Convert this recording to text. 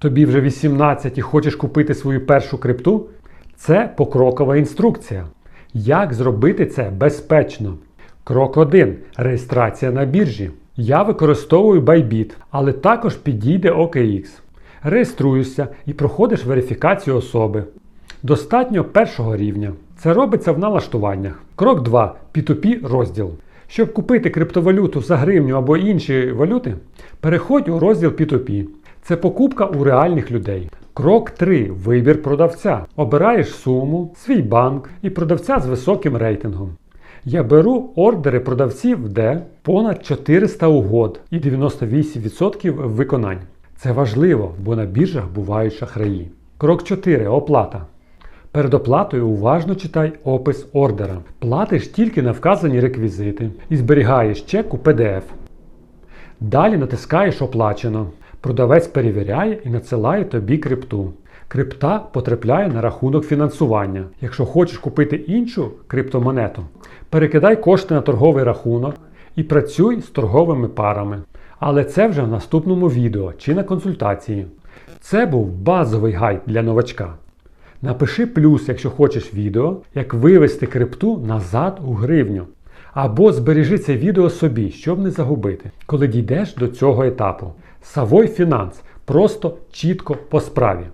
Тобі вже 18 і хочеш купити свою першу крипту? Це покрокова інструкція. Як зробити це безпечно? Крок 1. Реєстрація на біржі. Я використовую Bybit, але також підійде OKX. Реєструєшся і проходиш верифікацію особи. Достатньо першого рівня. Це робиться в налаштуваннях. Крок 2. P2P розділ. Щоб купити криптовалюту за гривню або інші валюти, переходь у розділ P2P. Це покупка у реальних людей. Крок 3. Вибір продавця. Обираєш суму, свій банк і продавця з високим рейтингом. Я беру ордери продавців, де понад 400 угод і 98% виконань. Це важливо, бо на біржах бувають шахраї. Крок 4. Оплата. Перед оплатою уважно читай опис ордера. Платиш тільки на вказані реквізити і зберігаєш чек у PDF. Далі натискаєш Оплачено. Продавець перевіряє і надсилає тобі крипту. Крипта потрапляє на рахунок фінансування. Якщо хочеш купити іншу криптомонету, перекидай кошти на торговий рахунок і працюй з торговими парами. Але це вже в наступному відео чи на консультації. Це був базовий гайд для новачка. Напиши плюс, якщо хочеш відео, як вивести крипту назад у гривню. Або збережи це відео собі, щоб не загубити, коли дійдеш до цього етапу. Savoy Фінанс. Просто чітко по справі.